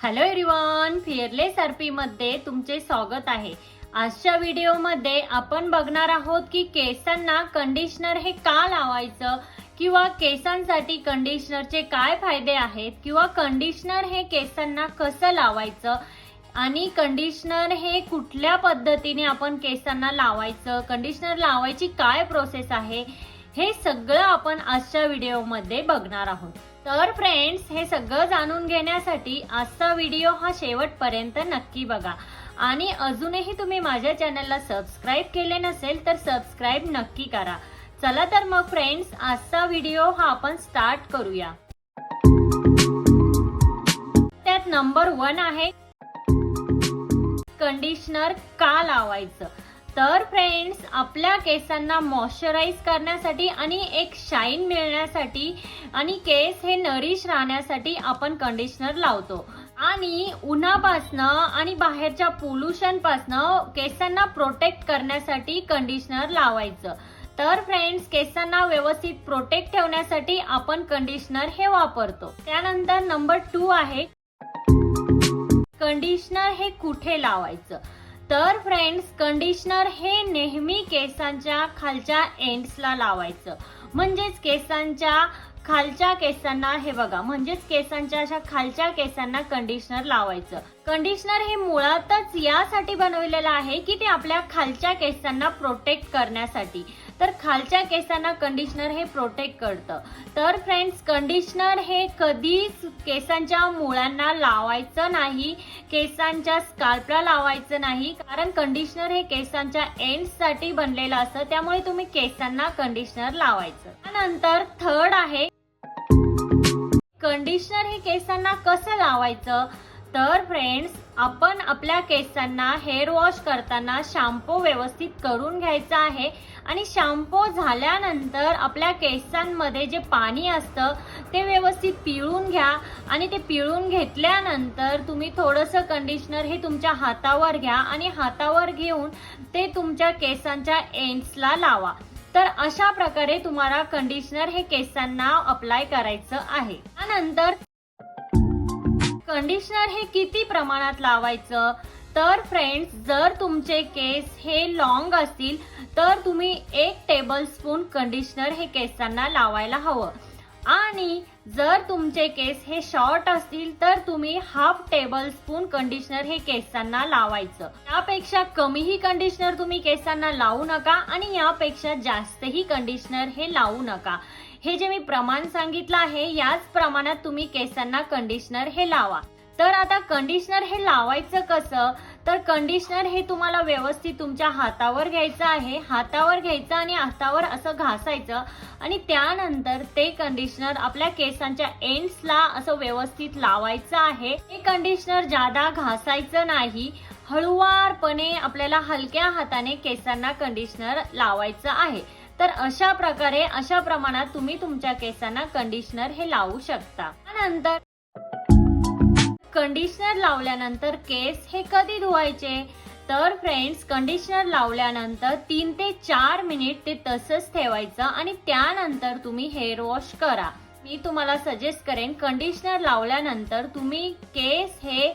Hello everyone fearless मध्ये तुमचे स्वागत आहे. आजच्या व्हिडिओमध्ये आपण बघणार आहोत की केसांना कंडिशनर हे का लावायचं किंवा केसांसाठी कंडिशनरचे काय फायदे आहेत किंवा कंडिशनर हे केसांना कसं लावायचं आणि कंडिशनर हे कुठल्या पद्धतीने आपण केसांना लावायचं कंडिशनर लावायची काय प्रोसेस आहे हे सगळं आपण आजच्या व्हिडिओमध्ये बघणार आहोत. तर फ्रेंड्स हे सगळं जाणून घेण्यासाठी आजचा व्हिडिओ हा शेवटपर्यंत नक्की बघा. आणि अजूनही तुम्ही माझ्या चॅनलला सबस्क्राईब केले नसेल तर सबस्क्राईब नक्की करा. चला तर मग फ्रेंड्स आजचा व्हिडिओ हा आपण स्टार्ट करूया. त्यात नंबर वन आहे कंडिशनर का लावायचं? तर फ्रेंड्स आपल्या केसांना मॉइश्चराईज करण्यासाठी आणि एक शाईन मिळण्यासाठी आणि केस हे नरिश राहण्यासाठी आपण कंडिशनर लावतो. आणि उन्हापासनं आणि बाहेरच्या पोल्युशनपासनं केसांना प्रोटेक्ट करण्यासाठी कंडिशनर लावायचं. तर फ्रेंड्स केसांना व्यवस्थित प्रोटेक्ट ठेवण्यासाठी आपण कंडिशनर हे वापरतो. त्यानंतर नंबर टू आहे कंडिशनर हे कुठे लावायचं? तर फ्रेंड्स कंडिशनर हे नेहमी केसांच्या खालच्या एंड्सला लावायचं. म्हणजेच केसांच्या खालच्या केसांना हे बघा म्हणजेच केसांच्या अशा खालच्या केसांना कंडिशनर लावायचं. कंडिशनर हे मुळातच यासाठी बनवलेलं आहे की ते आपल्या खालच्या केसांना प्रोटेक्ट करण्यासाठी. तर खालच्या केसांना कंडिशनर हे प्रोटेक्ट करतं. तर फ्रेंड्स कंडिशनर हे कधीच केसांच्या मुळांना लावायचं नाही केसांच्या स्काल्पला लावायचं नाही कारण कंडिशनर हे केसांच्या एंडसाठी बनलेलं असतं त्यामुळे तुम्ही केसांना कंडिशनर लावायचं. त्यानंतर थर्ड आहे कंडिशनर हे केसांना कसं लावायचं? तर फ्रेंड्स आपण आपल्या केसांना हेअर वॉश करताना शॅम्पू व्यवस्थित करून घ्यायचा आहे. आणि शॅम्पू झाल्यानंतर आपल्या केसांमध्ये जे पाणी असतं ते व्यवस्थित पिळून घ्या. आणि ते पिळून घेतल्यानंतर तुम्ही थोडंसं कंडिशनर हे तुमच्या हातावर घ्या. आणि हातावर घेऊन ते तुमच्या केसांच्या एंड्सला लावा. तर अशा प्रकारे तुम्हाला कंडिशनर हे केसांना अप्लाय करायचं आहे. त्यानंतर कंडिशनर हे किती प्रमाणात लावायचं? तर फ्रेंड्स जर तुमचे केस हे लॉंग असतील तर तुम्ही एक टेबल स्पून कंडिशनर हे केसांना लावायला हवं. आणि जर तुमचे केस हे शॉर्ट असतील तर तुम्ही हाफ टेबल स्पून कंडिशनर हे केसांना लावायचं. यापेक्षा कमीही कंडिशनर तुम्ही केसांना लावू नका आणि यापेक्षा जास्तही कंडिशनर हे लावू नका. हे जे मी प्रमाण सांगितलं आहे याच प्रमाणात तुम्ही केसांना कंडिशनर हे लावा. तर आता कंडिशनर हे लावायचं कसं? तर कंडिशनर हे तुम्हाला व्यवस्थित तुमच्या हातावर घ्यायचं आहे. हातावर घ्यायचं आणि हातावर असं घासायचं. आणि त्यानंतर ते कंडिशनर आपल्या केसांच्या एंड्सला असं व्यवस्थित लावायचं आहे. हे कंडिशनर जादा घासायचं नाही. हळुवारपणे आपल्याला हलक्या हाताने केसांना कंडिशनर लावायचं आहे. तर अशा प्रकारे अशा प्रमाणात तुम्ही तुमच्या केसांना कंडिशनर हे लावू शकता. त्यानंतर कंडिशनर लावल्यानंतर केस हे कधी धुवायचे? तर फ्रेंड्स कंडिशनर लावल्यानंतर तीन ते चार मिनिट ते तसंच ठेवायचं आणि त्यानंतर तुम्ही हेअर वॉश करा. मी तुम्हाला सजेस्ट करेन कंडिशनर लावल्यानंतर तुम्ही केस हे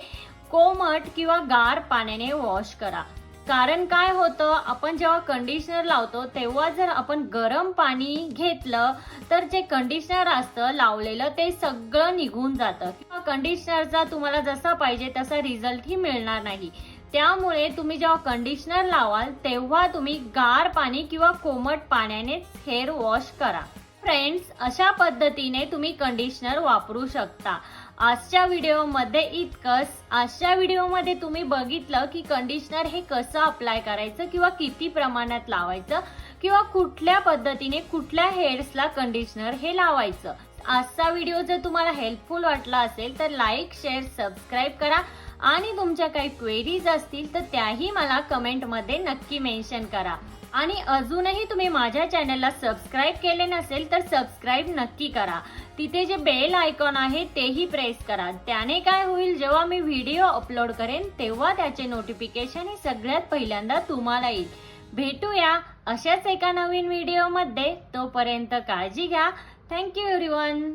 कोमट किंवा गार पाण्याने वॉश करा. कारण काय होतं आपण जेव्हा कंडिशनर लावतो तेव्हा जर आपण गरम पाणी घेतलं तर जे कंडिशनर असतं लावलेलं ते सगळं निघून जातं. किंवा कंडिशनरचा तुम्हाला जसा पाहिजे तसा रिझल्टही मिळणार नाही. त्यामुळे तुम्ही जेव्हा कंडिशनर लावाल तेव्हा तुम्ही गार पाणी किंवा कोमट पाण्याने हेअर वॉश करा. फ्रेंड्स अशा पद्धतीने तुम्ही कंडिशनर वापरू शकता. आजच्या व्हिडिओमध्ये इतकंच. आजच्या व्हिडिओमध्ये तुम्ही बघितलं की कंडिशनर हे कसं अप्लाय करायचं किंवा किती प्रमाणात लावायचं किंवा कुठल्या पद्धतीने कुठल्या हेअर्सला कंडिशनर हे लावायचं. आजचा व्हिडिओ जर तुम्हाला हेल्पफुल वाटला असेल तर लाईक शेअर सबस्क्राईब करा. आणि तुमच्या काही क्वेरीज असतील तर त्याही मला कमेंटमध्ये नक्की मेन्शन करा. आणि अजूनही तुम्ही माझ्या चॅनलला सबस्क्राईब केले नसेल तर सबस्क्राईब नक्की करा. तिथे जे बेल आयकॉन आहे तेही प्रेस करा. त्याने काय होईल जेव्हा मी व्हिडिओ अपलोड करेन तेव्हा त्याचे नोटिफिकेशन हे सगळ्यात पहिल्यांदा तुम्हाला येईल. भेटूया अशाच एका नवीन व्हिडिओमध्ये. तोपर्यंत काळजी घ्या. Thank you everyone